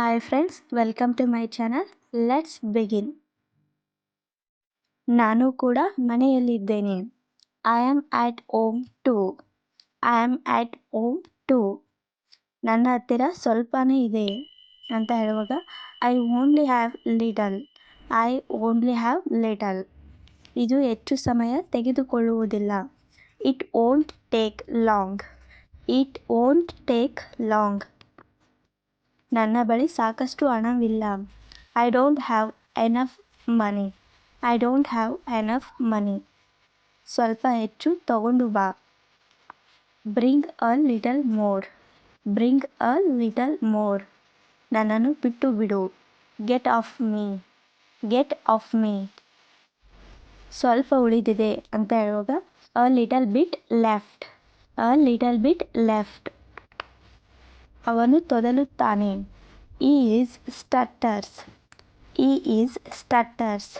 Hi friends welcome to my channel let's begin ನಾನು ಕೂಡ ಮನೆಯಲ್ಲಿದ್ದೇನೆ. I am at home too I am at home too ನನ್ನ ಹತ್ತಿರ ಸ್ವಲ್ಪನೇ ಇದೆ ಅಂತ ಹೇಳುವಾಗ I only have little I only have little ಇದು ಹೆಚ್ಚು ಸಮಯ ತೆಗೆದುಕೊಳ್ಳುವುದಿಲ್ಲ. It won't take long it won't take long ನನ್ನ ಬಳಿ ಸಾಕಷ್ಟು ಹಣವಿಲ್ಲ. I don't have enough money I don't have enough money ಸ್ವಲ್ಪ ಹೆಚ್ಚು ತಗೊಂಡು ಬಾ. Bring a little more bring a little more ನನ್ನನ್ನು ಬಿಟ್ಟು ಬಿಡು get off me get off me ಸ್ವಲ್ಪ ಉಳಿದಿದೆ ಅಂತ ಹೇಳುವಾಗ a little bit left a little bit left ಅವನು ತೊದಲುತ್ತಾನೆ. ಈ ಈಸ್ ಸ್ಟಟ್ಟರ್ಸ್ ಈ ಈಸ್ ಸ್ಟಟ್ಟರ್ಸ್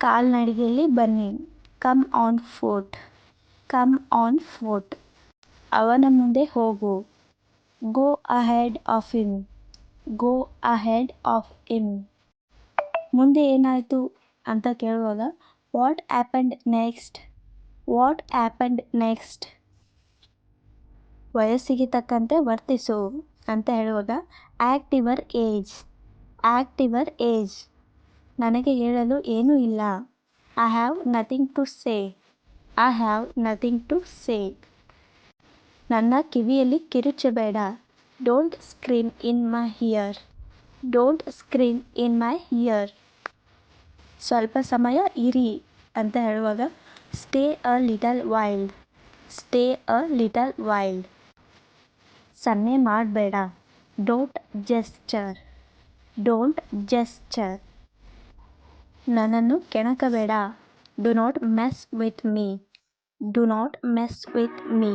ಕಾಲ್ನಡಿಗೆಯಲ್ಲಿ ಬನ್ನಿ. Come on foot come on foot ಅವನ ಮುಂದೆ ಹೋಗು. Go ahead of him go ahead of him ಮುಂದೆ ಏನಾಯಿತು ಅಂತ ಕೇಳುವಾಗ what happened next what happened next ವಯಸ್ಸಿಗೆ ತಕ್ಕಂತೆ ವರ್ತಿಸು ಅಂತ ಹೇಳುವಾಗ act your age act your age. ನನಗೆ ಹೇಳಲು ಏನೂ ಇಲ್ಲ. I have nothing to say I have nothing to say ನನ್ನ ಕಿವಿಯಲ್ಲಿ ಕಿರುಚಬೇಡ don't scream in my ear don't scream in my ear ಸ್ವಲ್ಪ ಸಮಯ ಇರಿ ಅಂತ ಹೇಳುವಾಗ stay a little while stay a little while ಸನ್ನೆ ಮಾಡಬೇಡ. ಡೋಂಟ್ ಜೆಸ್ಚರ್ ಡೋಂಟ್ ಜೆಸ್ಚರ್ ನನ್ನನ್ನು ಕೆಣಕಬೇಡ. Do not mess with me do not mess with me